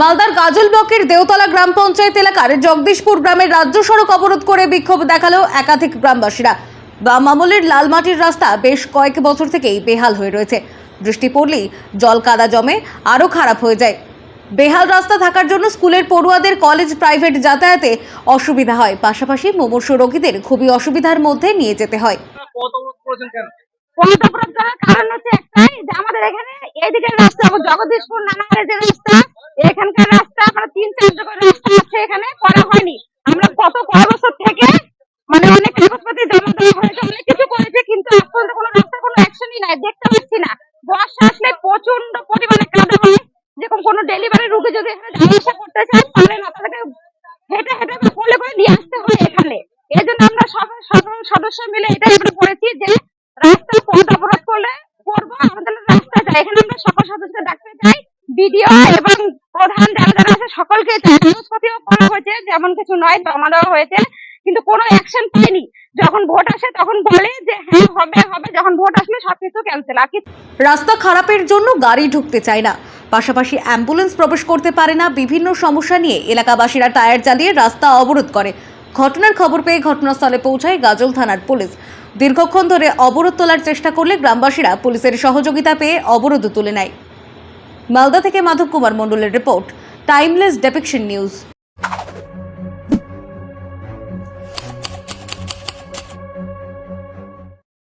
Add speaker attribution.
Speaker 1: মালদার গাজল ব্লকের দেওতলা গ্রাম পঞ্চায়েত এলাকার জগদীশপুর গ্রামের রাজ্য সড়ক অবরোধ করে বিক্ষোভ দেখাল একাধিক গ্রামবাসীরা। বাম আমলের লাল মাটির রাস্তা বেশ কয়েক বছর থেকেই বেহাল হয়ে রয়েছে। বৃষ্টি পড়লেই জল কাদা জমে, আরও খারাপ হয়ে যায়। বেহাল রাস্তা থাকার জন্য স্কুলের পড়ুয়াদের কলেজ প্রাইভেট যাতায়াতে অসুবিধা হয়। পাশাপাশি মুমূর্ষ রোগীদের খুবই অসুবিধার মধ্যে নিয়ে যেতে হয়।
Speaker 2: কারণ হচ্ছে একটাই যে আমাদের এখানে এদিকের রাস্তা, জগদীশপুর নানাহারের যে রাস্তা এখানকার রাস্তা আমরা তিন চার জায়গার রাস্তা আছে এখানে, করা হয়নি। আমরা কত কয় বছর থেকে মানে অনেক কাগজপত্র জমা দেওয়া হয়েছে, অনেক কিছু করেছে, কিন্তু আজ কোনো রাস্তার কোনো অ্যাকশনই নাই, দেখতে পাচ্ছি না। বর্ষা আসলে প্রচণ্ড পরিমাণে কাদা হয়। যেরকম কোনো ডেলিভারি রোগী যদি এখানে যাওয়া আসা করতে চায় পারে না তাদেরকে হেঁটে হেঁটে বা কোলে করে নিয়ে আসতে হয় এখানে। এই জন্য আমরা সব সকল সদস্য মিলে এটা আমরা করেছি যে রাস্তা পথ অবরোধ করলে করব, আমাদের রাস্তা চাই এখানে আমরা সকল সদস্য ডাকতে চাই, বিডিও এবং প্রধান যারা যারা আছে। সকলকে করা হয়েছে যেমন কিছু নয় জমা দেওয়া হয়েছে। কিন্তু কোনো অ্যাকশন পাইনি। যখন ভোট আসে তখন বলে যে হ্যাঁ হবে হবে। যখন ভোট আসলে সবকিছু ক্যান্সেল আর
Speaker 1: রাস্তা খারাপের জন্য গাড়ি ঢুকতে চায় না। পাশাপাশি অ্যাম্বুলেন্স প্রবেশ করতে পারে না। বিভিন্ন সমস্যা নিয়ে এলাকাবাসীরা টায়ার জ্বালিয়ে রাস্তা অবরোধ করে। ঘটনার খবর পেয়ে ঘটনাস্থলে পৌঁছায় গাজল থানার পুলিশ। দীর্ঘক্ষণ ধরে অবরোধ তোলার চেষ্টা করলে গ্রামবাসীরা পুলিশের সহযোগিতা পেয়ে অবরোধ তুলে নেয়। মালদা থেকে মাধব কুমার মণ্ডলের রিপোর্ট টাইমলেস ডেপিকশন নিউজ